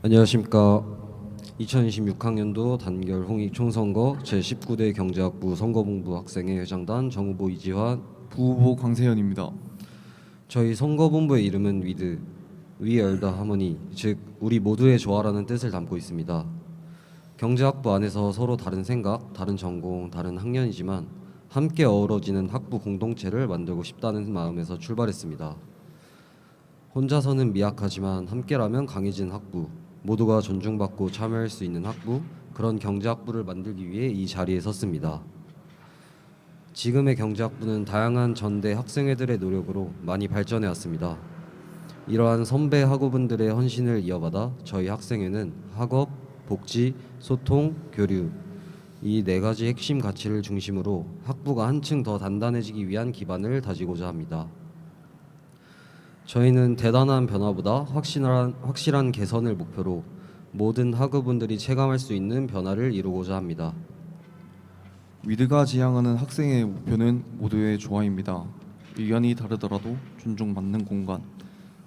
안녕하십니까. 2026학년도 단결 홍익 총선거 제19대 경제학부 선거본부 학생회 회장단 정후보 이지환 부후보 강세현입니다. 저희 선거본부의 이름은 위드 the harmony 즉 우리 모두의 조화라는 뜻을 담고 있습니다. 경제학부 안에서 서로 다른 생각, 다른 전공, 다른 학년이지만 함께 어우러지는 학부 공동체를 만들고 싶다는 마음에서 출발했습니다. 혼자서는 미약하지만 함께라면 강해진 학부, 모두가 존중받고 참여할 수 있는 학부, 그런 경제학부를 만들기 위해 이 자리에 섰습니다. 지금의 경제학부는 다양한 전대 학생회들의 노력으로 많이 발전해 왔습니다. 이러한 선배 학우분들의 헌신을 이어받아 저희 학생회는 학업, 복지, 소통, 교류 이 네 가지 핵심 가치를 중심으로 학부가 한층 더 단단해지기 위한 기반을 다지고자 합니다. 저희는 대단한 변화보다 확실한 확실한 개선을 목표로 모든 학우분들이 체감할 수 있는 변화를 이루고자 합니다. 위드가 지향하는 학생의 목표는 모두의 조화입니다. 의견이 다르더라도 존중받는 공간,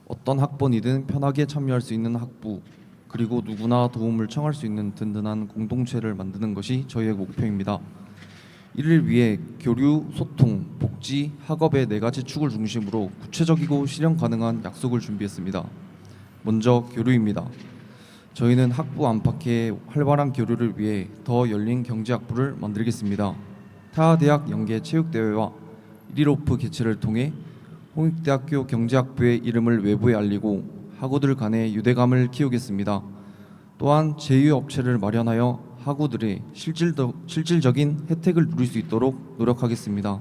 어떤 학번이든 편하게 참여할 수 있는 학부, 그리고 누구나 도움을 청할 수 있는 든든한 공동체를 만드는 것이 저희의 목표입니다. 이를 위해 교류, 소통, 복지, 학업의 네 가지 축을 중심으로 구체적이고 실현 가능한 약속을 준비했습니다. 먼저 교류입니다. 저희는 학부 안팎의 활발한 교류를 위해 더 열린 경제학부를 만들겠습니다. 타 대학 연계 체육대회와 115프 개최를 통해 홍익대학교 경제학부의 이름을 외부에 알리고 학우들 간의 유대감을 키우겠습니다. 또한 제휴업체를 마련하여 학우들의 실질더, 실질적인 혜택을 누릴 수 있도록 노력하겠습니다.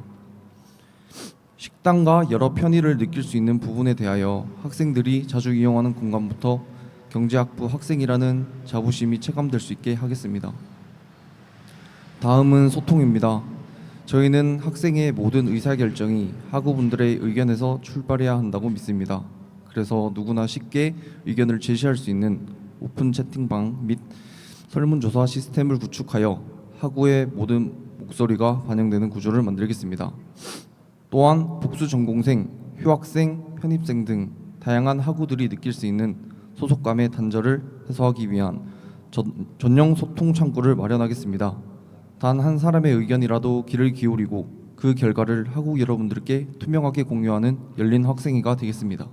식당과 여러 편의를 느낄 수 있는 부분에 대하여 학생들이 자주 이용하는 공간부터 경제학부 학생이라는 자부심이 체감될 수 있게 하겠습니다. 다음은 소통입니다. 저희는 학생의 모든 의사결정이 학우분들의 의견에서 출발해야 한다고 믿습니다. 그래서 누구나 쉽게 의견을 제시할 수 있는 오픈 채팅방 및 설문조사 시스템을 구축하여 학우의 모든 목소리가 반영되는 구조를 만들겠습니다. 또한 복수 전공생, 휴학생, 편입생 등 다양한 학우들이 느낄 수 있는 소속감의 단절을 해소하기 위한 전, 전용 소통 창구를 마련하겠습니다. 단 한 사람의 의견이라도 귀를 기울이고 그 결과를 학우 여러분들께 투명하게 공유하는 열린 학생회가 되겠습니다.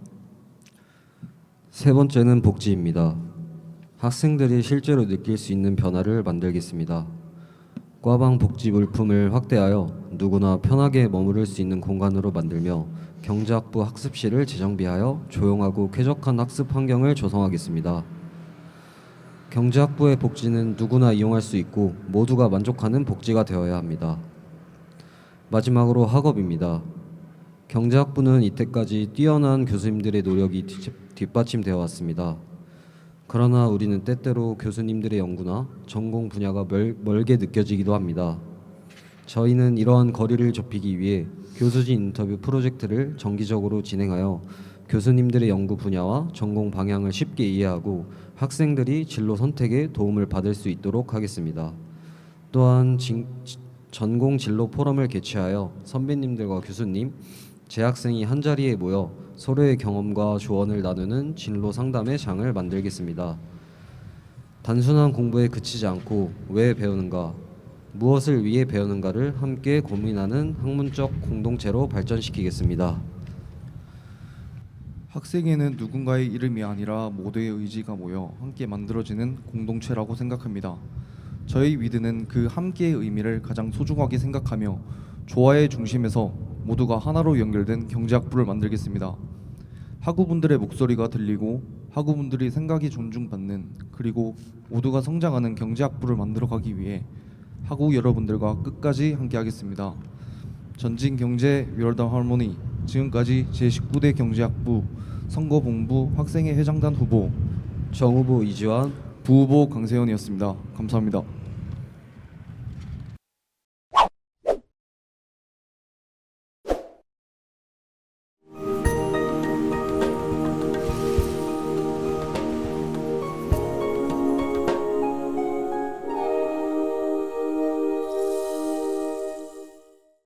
세 번째는 복지입니다. 학생들이 실제로 느낄 수 있는 변화를 만들겠습니다. 과방 복지 물품을 확대하여 누구나 편하게 머무를 수 있는 공간으로 만들며 경제학부 학습실을 재정비하여 조용하고 쾌적한 학습 환경을 조성하겠습니다. 경제학부의 복지는 누구나 이용할 수 있고 모두가 만족하는 복지가 되어야 합니다. 마지막으로 학업입니다. 경제학부는 이때까지 뛰어난 교수님들의 노력이 뒷- 뒷받침되어 왔습니다. 그러나 우리는 때때로 교수님들의 연구나 전공 분야가 멀, 멀게 느껴지기도 합니다. 저희는 이러한 거리를 좁히기 위해 교수진 인터뷰 프로젝트를 정기적으로 진행하여 교수님들의 연구 분야와 전공 방향을 쉽게 이해하고 학생들이 진로 선택에 도움을 받을 수 있도록 하겠습니다. 또한 진- 전공 진로 포럼을 개최하여 선배님들과 교수님, 재학생이 한 자리에 모여 서로의 경험과 조언을 나누는 진로 상담의 장을 만들겠습니다. 단순한 공부에 그치지 않고 왜 배우는가, 무엇을 위해 배우는가를 함께 고민하는 학문적 공동체로 발전시키겠습니다. 학생회는 누군가의 이름이 아니라 모두의 의지가 모여 함께 만들어지는 공동체라고 생각합니다. 저희 위드는 그 함께의 의미를 가장 소중하게 생각하며 조화의 중심에서 모두가 하나로 연결된 경제학부를 만들겠습니다. 학우분들의 목소리가 들리고 학우분들이 생각이 존중받는 그리고 모두가 성장하는 경제학부를 만들어가기 위해 학우 여러분들과 끝까지 함께하겠습니다. 전진 경제 위얼더 할모니 지금까지 제19대 경제학부 선거본부 학생회 회장단 후보 정후보 이지환 부후보 강세현이었습니다. 감사합니다.